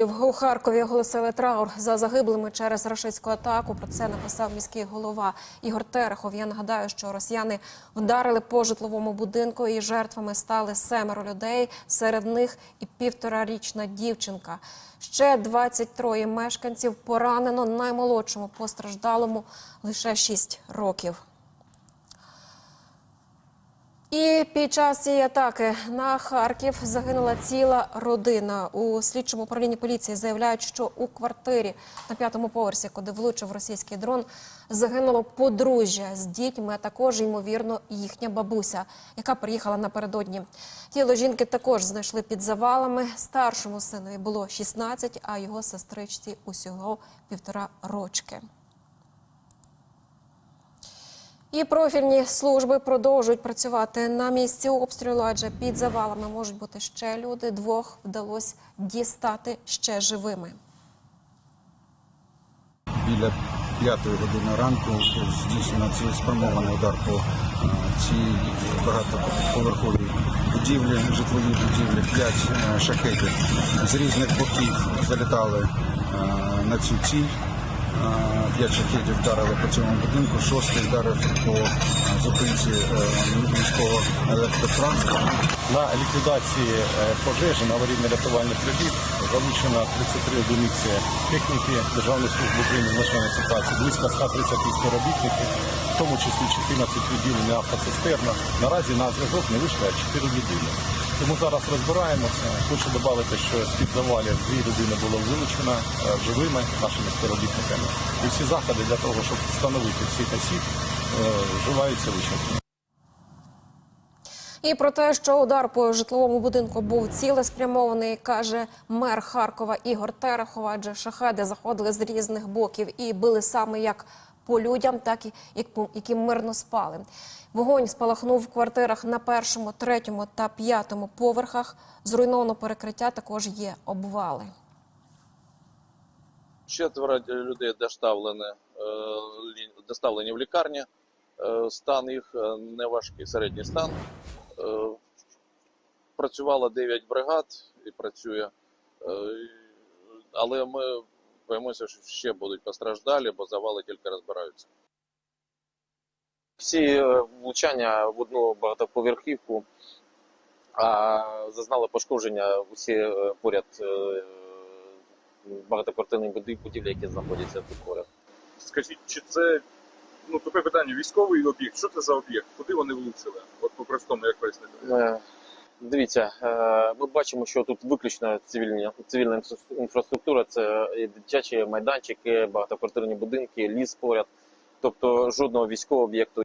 В Харкові оголосили траур за загиблими через рашистську атаку. Про це написав міський голова Ігор Терехов. Я нагадаю, що росіяни вдарили по житловому будинку і жертвами стали семеро людей. Серед них і півторарічна дівчинка. Ще 23 мешканців поранено. Наймолодшому постраждалому лише 6 років. І під час цієї атаки на Харків загинула ціла родина. У слідчому управлінні поліції заявляють, що у квартирі на п'ятому поверсі, куди влучив російський дрон, загинуло подружжя з дітьми, а також ймовірно їхня бабуся, яка приїхала напередодні. Тіло жінки також знайшли під завалами. Старшому синові було 16, а його сестричці усього півтора рочки. І профільні служби продовжують працювати на місці обстрілу, адже під завалами можуть бути ще люди. Двох вдалося дістати ще живими. Біля п'ятої години ранку здійснено цілеспрямований удар по е, цій багатоповерховій будівлі, житловій будівлі. П'ять е, шахетів з різних боків залітали е, на цю ціль. П'ять шахетів вдарили по цьому будинку, шостий вдарив по е, зупинці е, міського електротранспорту. На ліквідації е, пожежі на аварійно-рятувальних робіт залучено 33 одиниці техніки Державної служби України з ситуації, близько 130 співробітників, в тому числі 14 відділень автоцистерна. Наразі на зв'язок не вийшло 4 людини. Тому зараз розбираємося. Хочу додати, що з-під завалів дві людини було вилучено е, живими нашими співробітниками. І всі заходи для того, щоб встановити всіх осіб, е, вживаються вичерпно. І про те, що удар по житловому будинку був цілеспрямований, каже мер Харкова Ігор Терехов, адже шахеди заходили з різних боків і били саме як по людям, так і які мирно спали. Вогонь спалахнув в квартирах на першому, третьому та п'ятому поверхах. Зруйновано перекриття, також є обвали. Четверо людей доставлені, е, доставлені в лікарні. Е, Стан їх е, не важкий, середній стан. Працювало 9 бригад і працює. Але ми боїмося, що ще будуть постраждалі, бо завали тільки розбираються. Всі е, влучання в одну багатоповерхівку а зазнали пошкодження усі е, поряд е, багатоквартирні будівлі, які знаходяться тут поряд. Скажіть, чи це ну таке питання, військовий об'єкт? Що це за об'єкт? Куди вони влучили? От по-простому, як пояснити? Дивіться, е, ми бачимо, що тут виключно цивільні, цивільна інфраструктура, це і дитячі майданчики, багатоквартирні будинки, ліс поряд. Тобто жодного військового об'єкту